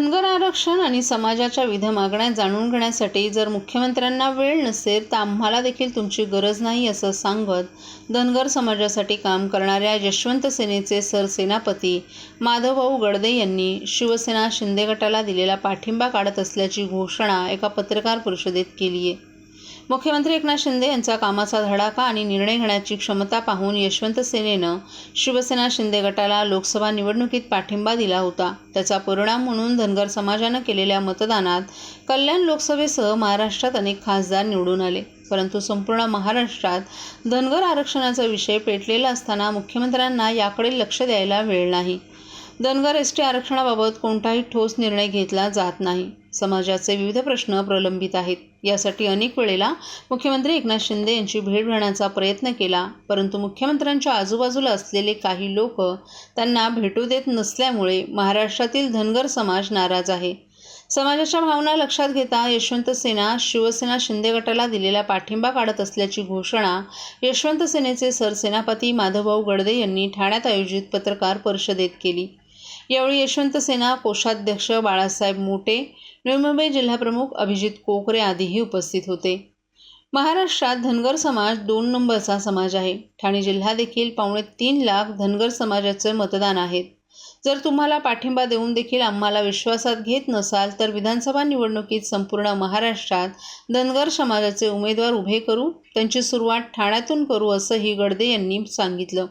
धनगर आरक्षण आणि समाजाच्या विविध मागण्या जाणून घेण्यासाठी जर मुख्यमंत्र्यांना वेळ नसेल तर आम्हाला देखील तुमची गरज नाही असं सांगत धनगर समाजासाठी काम करणाऱ्या यशवंत सेनेचे सरसेनापती माधवभाऊ गडदे यांनी शिवसेना शिंदे गटाला दिलेला पाठिंबा काढत असल्याची घोषणा एका पत्रकार परिषदेत केली आहे मुख्यमंत्री एकनाथ शिंदे यांचा कामाचा धडाका आणि निर्णय घेण्याची क्षमता पाहून यशवंत सेनेनं शिवसेना शिंदे गटाला लोकसभा निवडणुकीत पाठिंबा दिला होता. त्याचा परिणाम म्हणून धनगर समाजानं केलेल्या मतदानात कल्याण लोकसभेसह महाराष्ट्रात अनेक खासदार निवडून आले. परंतु संपूर्ण महाराष्ट्रात धनगर आरक्षणाचा विषय पेटलेला असताना मुख्यमंत्र्यांना याकडे लक्ष द्यायला वेळ नाही. धनगर एस टी आरक्षणाबाबत कोणताही ठोस निर्णय घेतला जात नाही. समाजाचे विविध प्रश्न प्रलंबित आहेत. यासाठी अनेक वेळेला मुख्यमंत्री एकनाथ शिंदे यांची भेट घेण्याचा प्रयत्न केला परंतु मुख्यमंत्र्यांच्या आजूबाजूला असलेले काही लोक त्यांना भेटू देत नसल्यामुळे महाराष्ट्रातील धनगर समाज नाराज आहे. समाजाच्या भावना लक्षात घेता यशवंत सेना शिवसेना शिंदे गटाला दिलेला पाठिंबा काढत असल्याची घोषणा यशवंत सेनेचे सरसेनापती माधवभाऊ गडदे यांनी ठाण्यात आयोजित पत्रकार परिषदेत केली. यावेळी यशवंत सेना कोषाध्यक्ष बाळासाहेब मोटे नवी मुंबई जिल्हाप्रमुख अभिजित कोकरे आदीही उपस्थित होते. महाराष्ट्रात धनगर समाज दोन नंबरचा समाज आहे. ठाणे जिल्हा देखील पावणे तीन लाख धनगर समाजाचे मतदान आहेत. जर तुम्हाला पाठिंबा देऊन देखील आम्हाला विश्वासात घेत नसाल तर विधानसभा निवडणुकीत संपूर्ण महाराष्ट्रात धनगर समाजाचे उमेदवार उभे करू त्यांची सुरुवात ठाण्यातून करू असंही गडदे यांनी सांगितलं.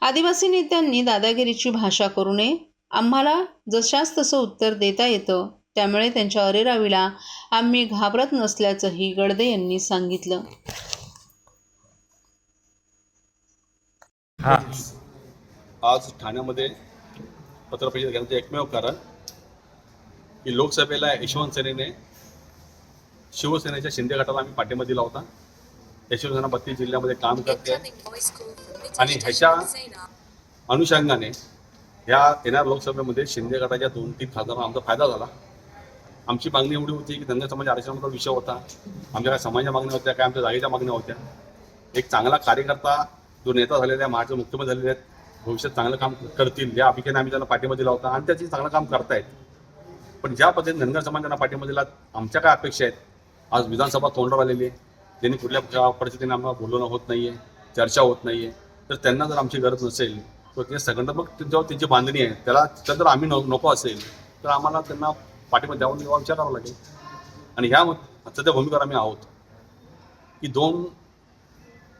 आदिवासी नेत्यांनी दादागिरीची भाषा करू नये आम्हाला जशास तसं उत्तर देता येतं. त्यामुळे त्यांच्या अरेरावीला आम्ही घाबरत नसल्याचंही गडदे यांनी सांगितलं. हा. आज ठाण्यामध्ये पत्रपरिषद घेण्याचं एकमेव कारण की लोकसभेला यशवंत सेनेने शिवसेनेच्या शिंदे गटाला आम्ही पाठिंबा दिला होता. या शिवसेना बत्तीस जिल्ह्यामध्ये काम करते आणि ह्याच्या अनुषंगाने ह्या येणार लोकसभेमध्ये शिंदे गटाच्या दोन तीन खासदारांना आमचा फायदा झाला. आमची मागणी एवढी होती की धनगर समाज आरक्षणाचा विषय होता. आमच्या काय समाजाच्या मागण्या होत्या काय आमच्या जागेच्या मागण्या होत्या. एक चांगला कार्यकर्ता जो नेता झालेला आहे महाराष्ट्र मुख्यमंत्री झालेले आहेत भविष्यात चांगलं काम करतील. या अभिकेने आम्ही त्यांना पाठिंबा दिला होता आणि त्याची चांगलं काम करतायत. पण ज्या पद्धतीने धनगर समाजाला पाठिंबा दिला आमच्या काय अपेक्षा आहेत? आज विधानसभा तोंडावर आलेली आहे. त्यांनी कुठल्या परिस्थितीने आम्हाला बोलवणं होत नाही आहे चर्चा होत नाही आहे तर त्यांना जर आमची गरज नसेल तर ते संघटनात्मक त्यांच्यावर त्यांची बांधणी आहे त्याला त्या जर आम्ही नको असेल तर आम्हाला त्यांना पाठिंबा द्यावा किंवा विचारावं लागेल. आणि ह्या सध्या भूमिकेवर आम्ही आहोत. की दोन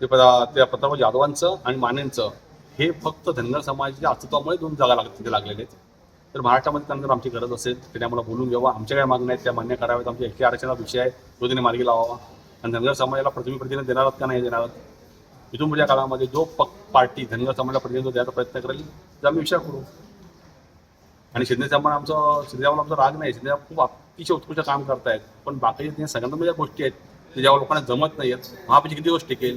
ते पदा त्या प्रतापराव यादवांचं आणि मानेंचं हे फक्त धनगर समाजाच्या अस्तित्वामुळे दोन जागा लाग तिथे लागलेले आहेत. तर महाराष्ट्रामध्ये त्यांना जर आमची गरज असेल तर त्यांनी आम्हाला बोलून घ्यावा. आमच्या काय मागण्या आहेत त्या मान्य कराव्यात. आमच्या एकी आरक्षणाचा विषय आहे तो तिने मार्गी लावावा. आणि धनगर समाजाला प्रतिनिधी प्रतिनिधी देणार आहात का नाही देणार आहात? इथून पुढच्या काळामध्ये जो पक पार्टी धनगर समाजाला प्रतिनिधित्व द्यायचा प्रयत्न करेल. तर आम्ही विचार करू. आणि शिंदे साहेबांना आमचं शिंदे साहेबांना आमचा राग नाही. शिंदे साहेब खूप अतिशय उत्कृष्ट काम करतायत. पण बाकीच्या त्या सगळ्यांना ज्या गोष्टी आहेत ज्या लोकांना जमत नाही आहेत महापाची किती गोष्ट टिकेल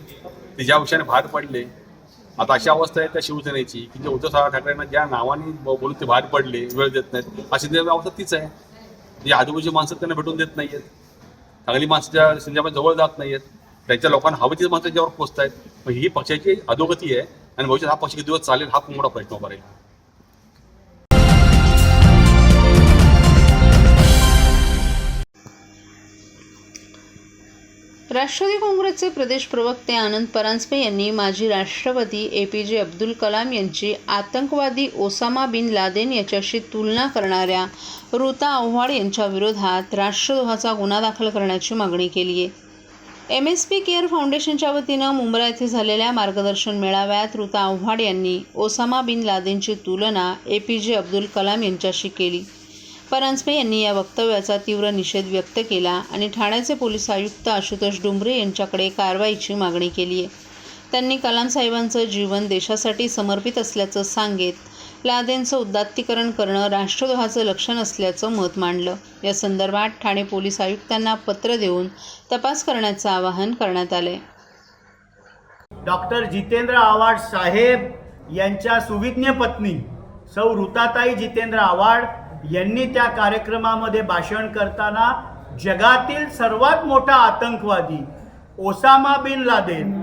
ते ज्या विषयाने बाहेर पडले आता अशी अवस्था आहे त्या शिवसेनेची की जे उद्धव साहेब ठाकरेंना ज्या नावाने बोलून ते बाहेर पडले वेळ देत नाहीत. अशी शिंदे अवस्था तीच आहे. जे आजूबाजूची माणसं त्यांना भेटून देत नाही आहेत चांगली माणसं त्या शिंदेच्या जवळ जात नाही आहेत त्यांच्या लोकांना हवी तीच माणसं त्याच्यावर पोचतायत. मग ही पक्षाची अधोगती आहे आणि भविष्यात हा पक्ष किती दिवस चालेल हा खूप मोठा प्रश्न उभा राहील. राष्ट्रवादी काँग्रेसचे प्रदेश प्रवक्ते आनंद परांजपे यांनी माजी राष्ट्रपती ए पी जे अब्दुल कलाम यांची आतंकवादी ओसामा बिन लादेन याच्याशी तुलना करणाऱ्या ऋता आव्हाड यांच्या विरोधात राष्ट्रद्रोहाचा गुन्हा दाखल करण्याची मागणी केली आहे एम एस पी केअर फाउंडेशनच्या वतीनं मुंब्रा येथे झालेल्या मार्गदर्शन मेळाव्यात ऋता आव्हाड यांनी ओसामा बिन लादेनची तुलना ए पी जे अब्दुल कलाम यांच्याशी केली. परांजपे यांनी या वक्तव्याचा तीव्र निषेध व्यक्त केला आणि ठाण्याचे पोलीस आयुक्त आशुतोष डुंबरे यांच्याकडे कारवाईची मागणी केली आहे त्यांनी कलाम साहेबांचं जीवन देशासाठी समर्पित असल्याचं सांगेत लादेंचं उदात्तीकरण करणं राष्ट्रद्रोहाचं लक्षण असल्याचं मत मांडलं. या संदर्भात ठाणे पोलीस आयुक्तांना पत्र देऊन तपास करण्याचं आवाहन करण्यात आले डॉक्टर जितेंद्र आव्हाड साहेब यांच्या सुविज्ञ पत्नी सौ ऋताताई जितेंद्र आव्हाड यांनी त्या कार्यक्रमामध्ये भाषण करताना जगातील सर्वात मोठा आतंकवादी ओसामा बिन लादेन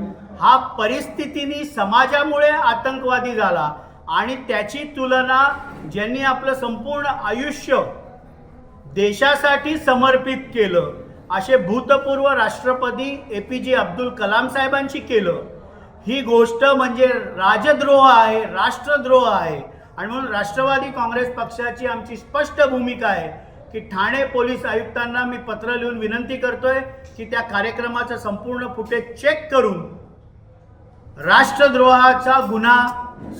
हा परिस्थितीने समाजामुळे आतंकवादी झाला. आणि त्याची तुलना ज्यांनी आपलं संपूर्ण आयुष्य देशासाठी समर्पित केलं असे भूतपूर्व राष्ट्रपती ए पी जे अब्दुल कलाम साहेबांशी केलं. ही गोष्ट म्हणजे राजद्रोह आहे राष्ट्रद्रोह आहे. आणि म्हणून राष्ट्रवादी काँग्रेस पक्षाची आमची स्पष्ट भूमिका आहे की ठाणे पोलीस आयुक्तांना मी पत्र लिहून विनंती करतोय की त्या कार्यक्रमाचं संपूर्ण फुटेज चेक करून राष्ट्रद्रोहाचा गुन्हा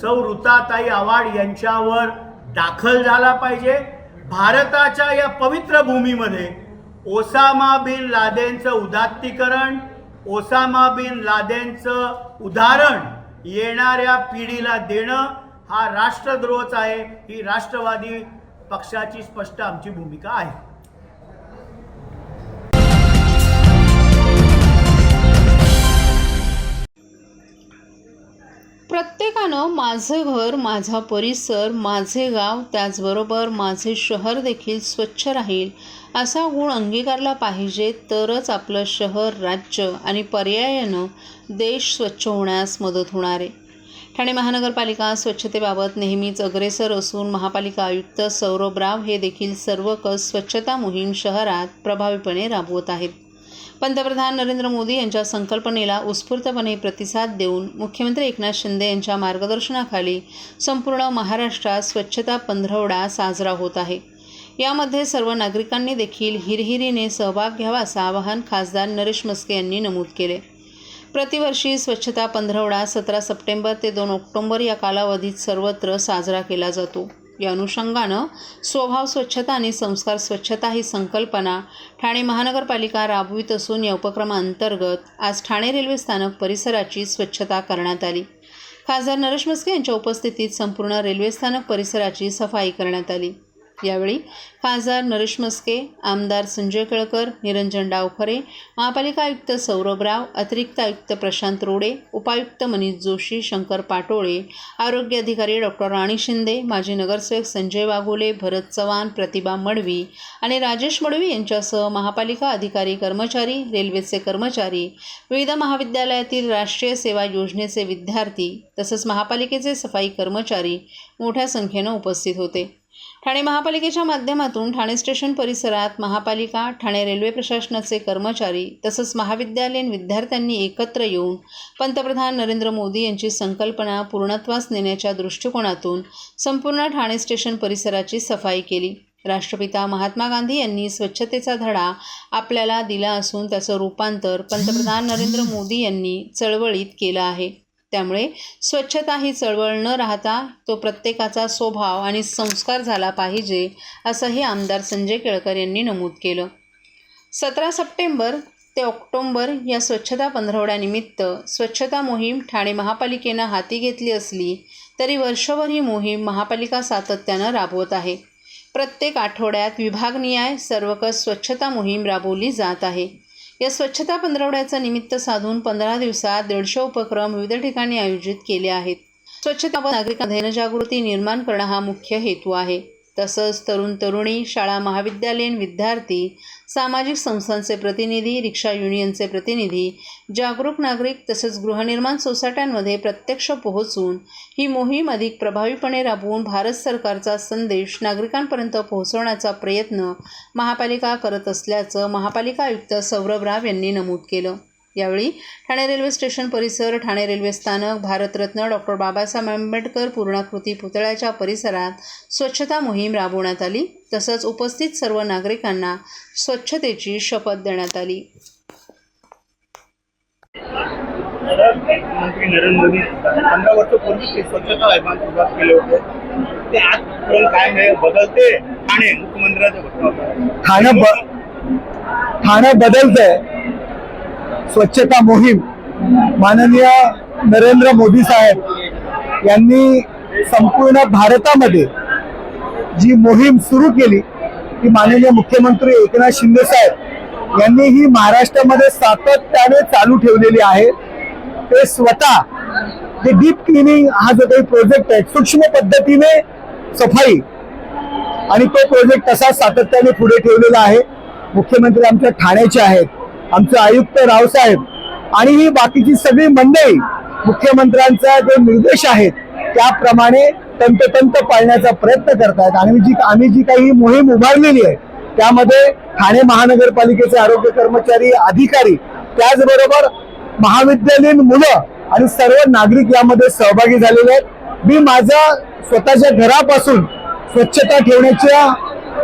सौ ऋताताई आवाड यांच्यावर दाखल झाला पाहिजे. भारताच्या या पवित्र भूमीमध्ये ओसामा बिन लादेनचं उदात्तीकरण ओसामा बिन लादेनचं उदाहरण येणाऱ्या पिढीला देणं हा राष्ट्रद्रोहच आहे. ही राष्ट्रवादी पक्षाची स्पष्ट आमची भूमिका आहे. प्रत्येकानं माझं घर माझा परिसर माझे गाव त्याचबरोबर माझे शहर देखील स्वच्छ राहील असा गुण अंगीकारला पाहिजे तरच आपलं शहर राज्य आणि पर्यायानं देश स्वच्छ होण्यास मदत होणार आहे. ठाणे महानगरपालिका स्वच्छतेबाबत नेहमीच अग्रेसर असून महापालिका आयुक्त सौरभ राव हे देखील सर्व कस स्वच्छता मोहीम शहरात प्रभावीपणे राबवत आहेत. पंतप्रधान नरेंद्र मोदी यांच्या संकल्पनेला उत्स्फूर्तपणे प्रतिसाद देऊन मुख्यमंत्री एकनाथ शिंदे यांच्या मार्गदर्शनाखाली संपूर्ण महाराष्ट्रात स्वच्छता पंधरवडा साजरा होत आहे. यामध्ये सर्व नागरिकांनी देखील हिरहिरीने सहभाग घ्यावा असं आवाहन खासदार नरेश मस्के यांनी नमूद केले. प्रतिवर्षी स्वच्छता पंधरवडा सतरा सप्टेंबर ते दोन ऑक्टोंबर या कालावधीत सर्वत्र साजरा केला जातो. या अनुषंगानं स्वभाव स्वच्छता आणि संस्कार स्वच्छता ही संकल्पना ठाणे महानगरपालिका राबवित असून या उपक्रमाअंतर्गत आज ठाणे रेल्वे स्थानक परिसराची स्वच्छता करण्यात आली. खासदार नरेश म्हस्के यांच्या उपस्थितीत संपूर्ण रेल्वे स्थानक परिसराची सफाई करण्यात आली. यावेळी खासदार नरेश मस्के आमदार संजय केळकर निरंजन डावखरे महापालिका आयुक्त सौरभ राव अतिरिक्त आयुक्त प्रशांत रोडे उपायुक्त मनीष जोशी शंकर पाटोळे आरोग्य अधिकारी डॉक्टर राणी शिंदे माजी नगरसेवक संजय वाघोले भरत चव्हाण प्रतिभा मडवी आणि राजेश मडवी यांच्यासह महापालिका अधिकारी कर्मचारी रेल्वेचे कर्मचारी विविध महाविद्यालयातील राष्ट्रीय सेवा योजनेचे विद्यार्थी तसंच महापालिकेचे सफाई कर्मचारी मोठ्या संख्येनं उपस्थित होते. ठाणे महापालिकेच्या माध्यमातून ठाणे स्टेशन परिसरात महापालिका ठाणे रेल्वे प्रशासनाचे कर्मचारी तसंच महाविद्यालयीन विद्यार्थ्यांनी एकत्र येऊन पंतप्रधान नरेंद्र मोदी यांची संकल्पना पूर्णत्वास नेण्याच्या दृष्टिकोनातून संपूर्ण ठाणे स्टेशन परिसराची सफाई केली. राष्ट्रपिता महात्मा गांधी यांनी स्वच्छतेचा धडा आपल्याला दिला असून त्याचं रूपांतर पंतप्रधान नरेंद्र मोदी यांनी चळवळीत केलं आहे. त्यामुळे स्वच्छता ही चळवळ न राहता तो प्रत्येकाचा स्वभाव आणि संस्कार झाला पाहिजे असंही आमदार संजय केळकर यांनी नमूद केलं. सतरा सप्टेंबर ते ऑक्टोंबर या स्वच्छता पंधरवड्यानिमित्त स्वच्छता मोहीम ठाणे महापालिकेनं हाती घेतली असली तरी वर्षभर ही मोहीम महापालिका सातत्यानं राबवत आहे. प्रत्येक आठवड्यात विभागनिहाय सर्वकष स्वच्छता मोहीम राबवली जात आहे. या स्वच्छता पंधरवड्याचं निमित्त साधून पंधरा दिवसात दीडशे उपक्रम विविध ठिकाणी आयोजित केले आहेत. स्वच्छता नागरिकांमध्ये जनजागृती निर्माण करणं हा मुख्य हेतू आहे. तसंच तरुण तरुणी शाळा महाविद्यालयीन विद्यार्थी सामाजिक संस्थांचे प्रतिनिधी रिक्षा युनियनचे प्रतिनिधी जागरूक नागरिक तसेच गृहनिर्माण सोसायट्यांमध्ये प्रत्यक्ष पोहोचून ही मोहीम अधिक प्रभावीपणे राबवून भारत सरकारचा संदेश नागरिकांपर्यंत पोहोचवण्याचा प्रयत्न महापालिका करत असल्याचं महापालिका आयुक्त सौरभ राव यांनी नमूद केलं. यावेळी ठाणे रेल्वे स्टेशन परिसर ठाणे रेल्वे स्थानक भारतरत्न डॉक्टर बाबासाहेब आंबेडकर पूर्णाकृती पुतळ्याच्या परिसरात स्वच्छता मोहीम राबवण्यात आली. तसंच उपस्थित सर्व नागरिकांना स्वच्छतेची शपथ देण्यात आली. मंत्री नरेंद्र मोदी पंधरा वर्षापूर्वी ते स्वच्छता अभियान सुरुवात केले होते. ते आजपर्यंत काय नाही बदलते ठाणे मुख्यमंत्र्यांचं. ठाणं ठाणं बदलतंय. स्वच्छता मोहीम माननीय नरेंद्र मोदी साहेब यांनी संपूर्ण भारतामध्ये जी मोहीम सुरू केली ती माननीय मुख्यमंत्री एकनाथ शिंदे साहेब यांनी ही महाराष्ट्रामध्ये सातत्याने चालू ठेवलेली आहे. ते स्वतः जे डीप क्लिनिंग हा जो काही प्रोजेक्ट आहे सूक्ष्म पद्धतीने सफाई आणि तो प्रोजेक्ट तसा सातत्याने पुढे ठेवलेला आहे. मुख्यमंत्री आमच्या ठाण्याचे आहेत. आमचे आयुक्त रावसाहेब आणि ही बाकीची सगळी मंडळी मुख्यमंत्र्यांचा जे निर्देश आहेत त्याप्रमाणे तंतोतंत पाळण्याचा प्रयत्न करतायत. आणि जी आम्ही जी काही मोहीम उभारलेली आहे त्यामध्ये ठाणे महानगरपालिकेचे आरोग्य कर्मचारी अधिकारी त्याचबरोबर महाविद्यालयीन मुलं आणि सर्व नागरिक यामध्ये सहभागी झालेले आहेत. मी माझा स्वतःच्या घरापासून स्वच्छता ठेवण्याच्या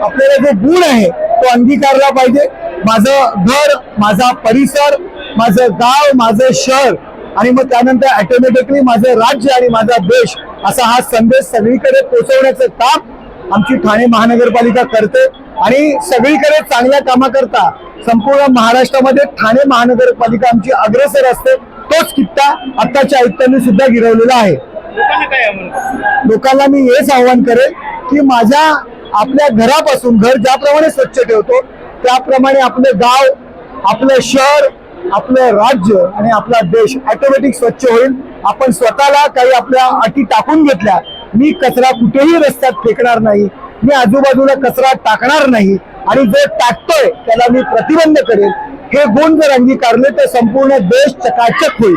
आपल्याला जो गुण आहे तो अंगीकारला पाहिजे. माझं घर माझा परिसर माझं गाव माझं शहर आणि मग त्यानंतर ऑटोमॅटिकली माझं राज्य आणि माझा देश असा हा संदेश सगळीकडे पोहोचवण्याचं काम आमची ठाणे महानगरपालिका करते. आणि सगळीकडे चांगल्या कामाकरता संपूर्ण महाराष्ट्रामध्ये ठाणे महानगरपालिका आमची अग्रेसर असते. तोच किट्टा आत्ताच्या आयुक्तांनी सुद्धा गिरवलेला आहे. लोकांना मी हेच आव्हान करेन की माझ्या आपल्या घरापासून घर ज्याप्रमाणे स्वच्छ ठेवतो त्याप्रमाणे आपले गाव आपलं शहर आपलं राज्य आणि आपला देश ऑटोमॅटिक स्वच्छ होईल. आपण स्वतःला काही आपल्या अटी टाकून घेतल्या मी कचरा कुठेही रस्त्यात फेकणार नाही मी आजूबाजूला कचरा टाकणार नाही आणि जो टाकतोय त्याला मी प्रतिबंध करेल. हे गुण जर अंगीकारले तर संपूर्ण देश चकाचक होईल.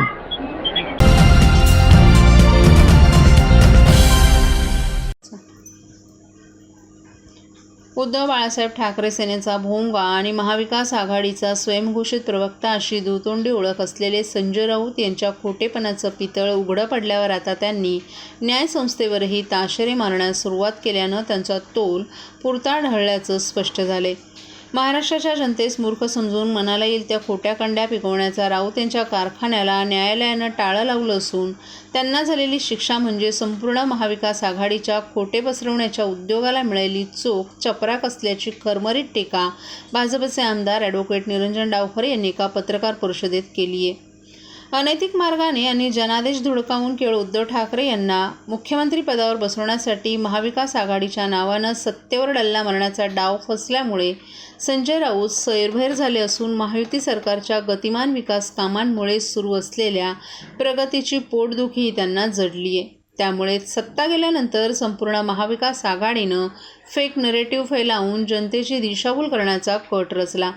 उद्धव बाळासाहेब ठाकरे सेनेचा भोंगा आणि महाविकास आघाडीचा स्वयंघोषित प्रवक्ता अशी दुतोंडी ओळख असलेले संजय राऊत यांच्या खोटेपणाचं पितळ उघडं पडल्यावर आता त्यांनी न्यायसंस्थेवरही ताशेरे मारण्यास सुरुवात केल्यानं त्यांचा तोल पुरता ढळल्याचं स्पष्ट झाले महाराष्ट्राच्या जनतेस मूर्ख समजून मनाला येईल त्या खोट्या कंड्या पिकवण्याचा राऊत यांच्या कारखान्याला न्यायालयानं टाळं लावलं असून त्यांना झालेली शिक्षा म्हणजे संपूर्ण महाविकास आघाडीच्या खोटे पसरवण्याच्या उद्योगाला मिळालेली चोख चपराक असल्याची खरमरीत टीका भाजपचे आमदार ॲडव्होकेट निरंजन डावखरे यांनी एका पत्रकार परिषदेत केली आहे अनैतिक मार्गाने आणि जनादेश धुडकावून केवळ उद्धव ठाकरे यांना मुख्यमंत्रीपदावर बसवण्यासाठी महाविकास आघाडीच्या नावानं सत्तेवर डल्ला मारण्याचा डाव फसल्यामुळे संजय राऊत सैरभैर झाले असून महायुती सरकारच्या गतिमान विकास कामांमुळे सुरू असलेल्या प्रगतीची पोटदुखी त्यांना जडली आहे त्यामुळे सत्ता गेल्यानंतर संपूर्ण महाविकास आघाडीनं फेक नरेटिव्ह फैलावून जनतेची दिशाभूल करण्याचा कट रचला.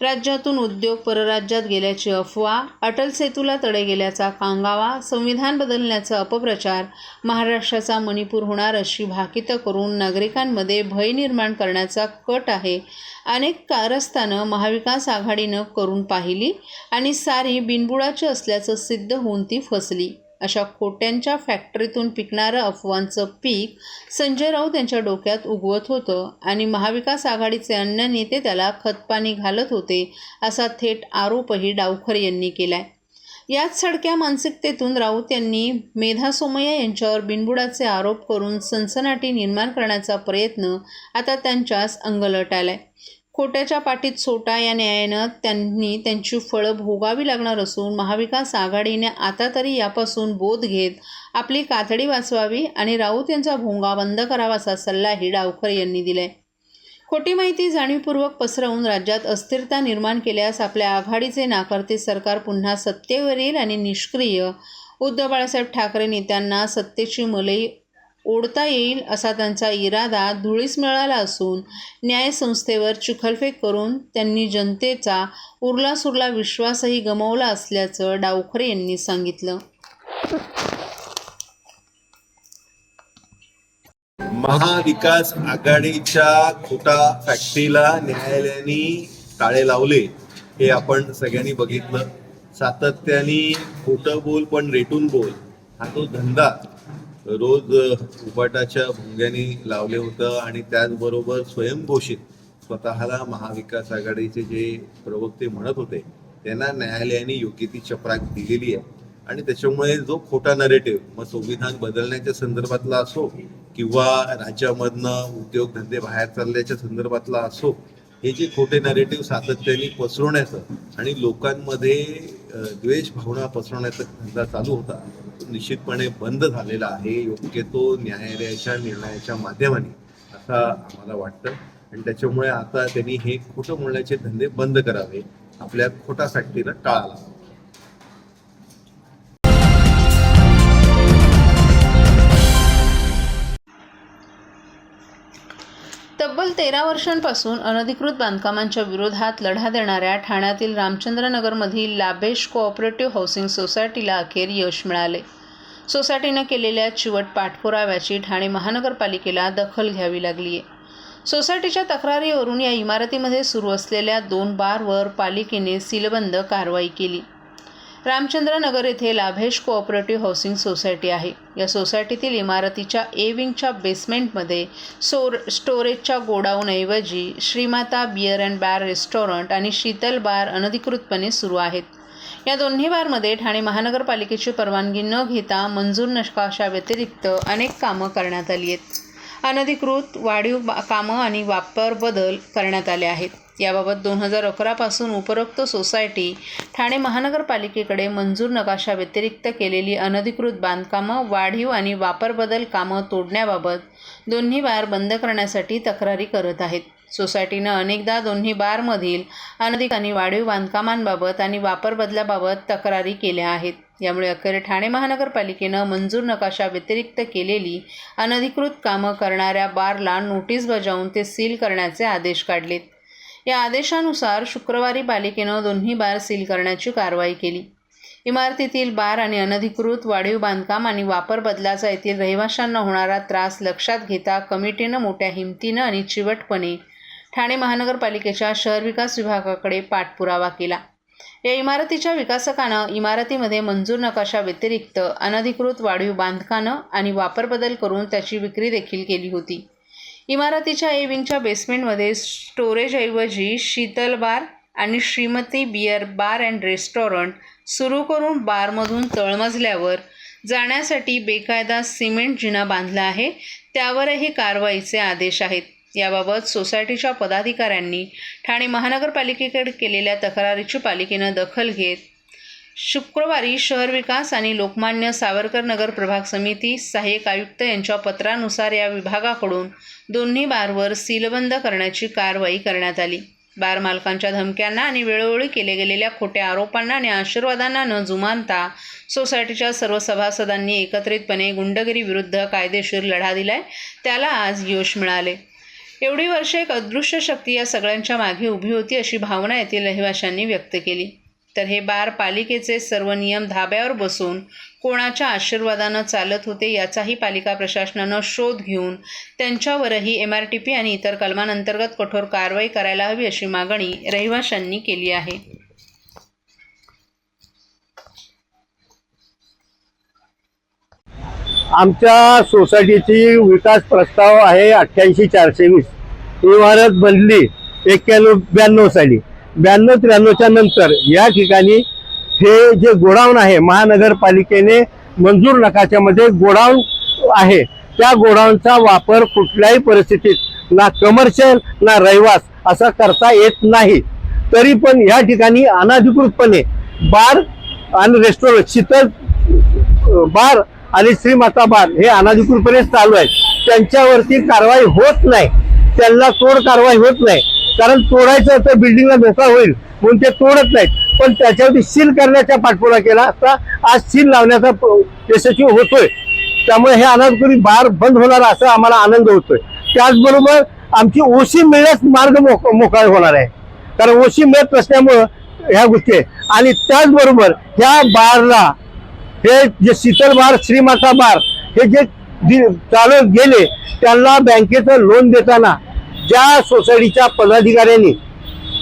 राज्यातून उद्योग परराज्यात गेल्याची अफवा अटल सेतूला तडे गेल्याचा कांगावा संविधान बदलण्याचा अपप्रचार महाराष्ट्राचा मणिपूर होणार अशी भाकितं करून नागरिकांमध्ये भय निर्माण करण्याचा कट आहे. अनेक कारस्थानं महाविकास आघाडीनं करून पाहिली आणि सारी बिनबुडाची असल्याचं सिद्ध होऊन ती फसली. अशा खोट्यांच्या फॅक्टरीतून पिकणारं अफवांचं पीक संजय राऊत यांच्या डोक्यात उगवत होतं आणि महाविकास आघाडीचे अन्य नेते त्याला खतपाणी घालत होते असा थेट आरोपही डावखर यांनी केलाय. याच सडक्या मानसिकतेतून राऊत यांनी मेधा सोमय्या यांच्यावर बिनबुडाचे आरोप करून सनसनाटी निर्माण करण्याचा प्रयत्न आता त्यांच्याच अंगलट आलाय. खोट्याच्या पाठीत सोटा या न्यायानं त्यांनी त्यांची फळं भोगावी लागणार असून महाविकास आघाडीने आता तरी यापासून बोध घेत आपली कातडी वाचवावी आणि राऊत यांचा भोंगा बंद करावा असा सल्लाही डावकर यांनी दिलाय. खोटी माहिती जाणीवपूर्वक पसरवून राज्यात अस्थिरता निर्माण केल्यास आपल्या आघाडीचे नाकारते सरकार पुन्हा सत्तेवर येईल आणि निष्क्रिय. उद्धव बाळासाहेब ठाकरे नेत्यांना सत्तेची मलई ओढता येईल असा त्यांचा इरादा धुळीस मिळाला असून न्यायसंस्थेवर चिखलफेक करून त्यांनी जनतेचा उरला सुरला विश्वासही गमावला असल्याचं डावखरे यांनी सांगितलं. महाविकास आघाडीच्या खोटा फॅक्टरीला न्यायालयाने टाळे लावले. हे आपण सगळ्यांनी बघितलं. सातत्याने खोटं बोल पण रेटून बोल. हा तो धंदा. रोज उपाटाच्या भुंग्याने लावले होतं आणि त्याचबरोबर स्वयंघोषित स्वतःला महाविकास आघाडीचे जे प्रवक्ते म्हणत होते त्यांना न्यायालयाने योग्य ती चपराक दिलेली आहे. आणि त्याच्यामुळे जो खोटा नरेटिव्ह मग संविधान बदलण्याच्या संदर्भातला असो किंवा राज्यामधनं उद्योगधंदे बाहेर चालल्याच्या संदर्भातला असो हे जे खोटे नरेटिव्ह सातत्याने पसरवण्याचं आणि लोकांमध्ये द्वेष भावना पसरवण्याचा धंदा चालू होता निश्चितपणे बंद झालेला आहे. योग्य तो न्यायालयाच्या निर्णयाच्या माध्यमाने असं आम्हाला वाटतं. आणि त्याच्यामुळे आता त्यांनी हे खोटं बोलण्याचे धंदे बंद करावे आपल्या खोटा टाळा तब्बल तेरा वर्षांपासून अनधिकृत बांधकामांच्या विरोधात लढा देणाऱ्या ठाण्यातील रामचंद्रनगरमधील लाभेश कोऑपरेटिव्ह हाऊसिंग सोसायटीला अखेर यश मिळाले. सोसायटीनं केलेल्या चिवट पाठपुराव्याची ठाणे महानगरपालिकेला दखल घ्यावी लागली आहे सोसायटीच्या तक्रारीवरून या इमारतीमध्ये सुरू असलेल्या दोन बारवर पालिकेने सीलबंद कारवाई केली. रामचंद्रनगर येथे लाभेश कोऑपरेटिव्ह हाऊसिंग सोसायटी आहे. या सोसायटीतील इमारतीच्या ए विंगच्या बेसमेंटमध्ये सोर स्टोरेजच्या गोडाऊनऐवजी Shrimata beer and bar restaurant आणि शीतल बार अनधिकृतपणे सुरू आहेत. या दोन्ही बारमध्ये ठाणे महानगरपालिकेची परवानगी न घेता मंजूर नकाशा व्यतिरिक्त अनेक कामं करण्यात आली आहेत. अनधिकृत वाढीव बा कामं आणि वापर बदल करण्यात आले आहेत. याबाबत दोन हजार अकरापासून उपरोक्त सोसायटी ठाणे महानगरपालिकेकडे मंजूर नकाशा व्यतिरिक्त केलेली अनधिकृत बांधकामं वाढीव आणि वापर बदल कामं तोडण्याबाबत दोन्ही बार बंद करण्यासाठी तक्रारी करत आहेत. सोसायटीनं अनेकदा दोन्ही बारमधील अनधिक आणि वाढीव बांधकामांबाबत आणि वापर बदलाबाबत तक्रारी केल्या आहेत. यामुळे अखेर ठाणे महानगरपालिकेनं मंजूर नकाशा व्यतिरिक्त केलेली अनधिकृत कामं करणाऱ्या बारला नोटीस बजावून ते सील करण्याचे आदेश काढलेत. या आदेशानुसार शुक्रवारी पालिकेनं दोन्ही बार सील करण्याची कारवाई केली. इमारतीतील बार आणि अनधिकृत वाढीव बांधकाम आणि वापर बदलाचा येथील रहिवाशांना होणारा त्रास लक्षात घेता कमिटीनं मोठ्या हिमतीनं आणि चिवटपणे ठाणे महानगरपालिकेच्या शहर विकास विभागाकडे पाठपुरावा केला. या इमारतीच्या विकासकानं इमारतीमध्ये मंजूर नकाशा व्यतिरिक्त अनधिकृत वाढीव बांधकानं आणि वापर बदल करून त्याची विक्री देखील केली होती. इमारतीच्या ए विंगच्या बेसमेंटमध्ये स्टोरेजऐवजी शीतल बार आणि Shrimati beer bar and restaurant सुरू करून बारमधून तळमजल्यावर जाण्यासाठी बेकायदा सिमेंट जिना बांधला आहे त्यावरही कारवाईचे आदेश आहेत. याबाबत सोसायटीच्या पदाधिकाऱ्यांनी ठाणे महानगरपालिकेकडे केलेल्या तक्रारीची पालिकेनं दखल घेत शुक्रवारी शहर विकास आणि लोकमान्य सावरकर नगर प्रभाग समिती सहाय्यक आयुक्त यांच्या पत्रानुसार या विभागाकडून दोन्ही बारवर सीलबंद करण्याची कारवाई करण्यात आली. बार मालकांच्या धमक्यांना आणि वेळोवेळी केले गेलेल्या खोट्या आरोपांना आणि आशीर्वादांना न जुमानता सोसायटीच्या सर्व सभासदांनी एकत्रितपणे गुंडगिरी विरुद्ध कायदेशीर लढा दिलाय. त्याला आज यश मिळाले. एवढी वर्षे एक अदृश्य शक्ती या सगळ्यांच्या मागे उभी होती अशी भावना येथील रहिवाशांनी व्यक्त केली. तर हे बार पालिकेचे सर्व नियम धाब्यावर बसून कोणाच्या आशीर्वादानं चालत होते याचाही पालिका प्रशासनानं शोध घेऊन त्यांच्यावरही एम आर टी पी आणि इतर कलमांअंतर्गत कठोर कारवाई करायला हवी अशी मागणी रहिवाशांनी केली आहे. आमच्या सोसायटीची विकास प्रस्ताव आहे अठ्ठ्याऐंशी चारशे वीस. इमारत बनली एक्क्याण्णव ब्याण्णव साली. ब्याण्णव त्र्याण्णवच्या नंतर या ठिकाणी हे जे गोडाऊन आहे महानगरपालिकेने मंजूर नकाशामध्ये गोडाऊन आहे. त्या गोडाऊनचा वापर कुठल्याही परिस्थितीत ना कमर्शियल ना रहिवास असा करता येत नाही. तरी पण या ठिकाणी अनाधिकृतपणे बार आणि रेस्टॉरंट शीतल बार आणि श्रीमाता बार हे अनाधिकृतपणे चालू आहेत. त्यांच्यावरती कारवाई होत नाही. त्यांना तोड कारवाई होत नाही. कारण तोडायचं तर बिल्डिंगला धोका होईल म्हणून ते तोडत नाहीत. पण त्याच्यावरती सील करण्याचा पाठपुरा केला असता आज सील लावण्याचा प- यशस्वी होतोय. त्यामुळे हे अनाधिकृत बार बंद होणार असा आम्हाला आनंद होतोय. त्याचबरोबर आमची ओशी मिळण्यास मार्ग मोक मोकळा होणार आहे. कारण ओशी मिळत नसल्यामुळं ह्या गोष्टी आणि त्याचबरोबर ह्या बारला हे जे शीतल बार श्रीमाता बार हे जे दि- गेले त्यांना बँकेचं लोन देताना ज्या सोसायटीच्या पदाधिकाऱ्यांनी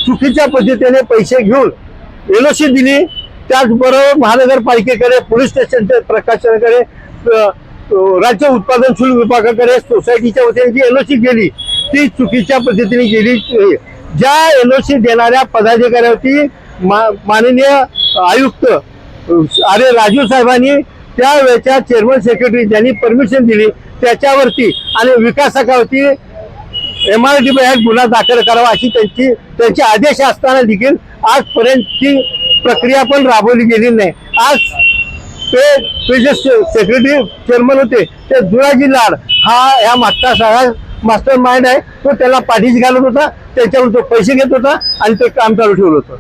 चुकीच्या पद्धतीने पैसे घेऊन एलओसी दिली त्याचबरोबर महानगरपालिकेकडे पोलीस स्टेशनच्या प्रकाशनाकडे राज्य उत्पादन शुल्क विभागाकडे सोसायटीच्या वतीने जी एलओसी गेली ती चुकीच्या पद्धतीने गेली. ज्या एलओसी देणाऱ्या पदाधिकाऱ्यावरती मा- माननीय आयुक्त अरे राजू साहेबांनी त्यावेळेच्या चेअरमन सेक्रेटरी ज्यांनी परमिशन दिली त्याच्यावरती आणि विकासकावरती एम आर डी गुन्हा दाखल करावा अशी त्यांची त्यांचे आदेश असताना देखील आजपर्यंत ती प्रक्रिया पण राबवली गेली नाही. आज ते ते जे सेक्रेटरी चेअरमन होते ते दुराजी लाड हा या मागचा सगळा मास्टर माइंड आहे. तो त्याला पाठीशी घालत होता त्याच्यावर तो पैसे घेत होता आणि ते काम चालू ठेवलं होतं.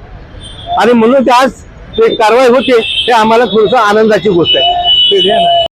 आणि म्हणून ते आज ते कारवाई होते ते आम्हाला थोडस आनंदाची गोष्ट आहे.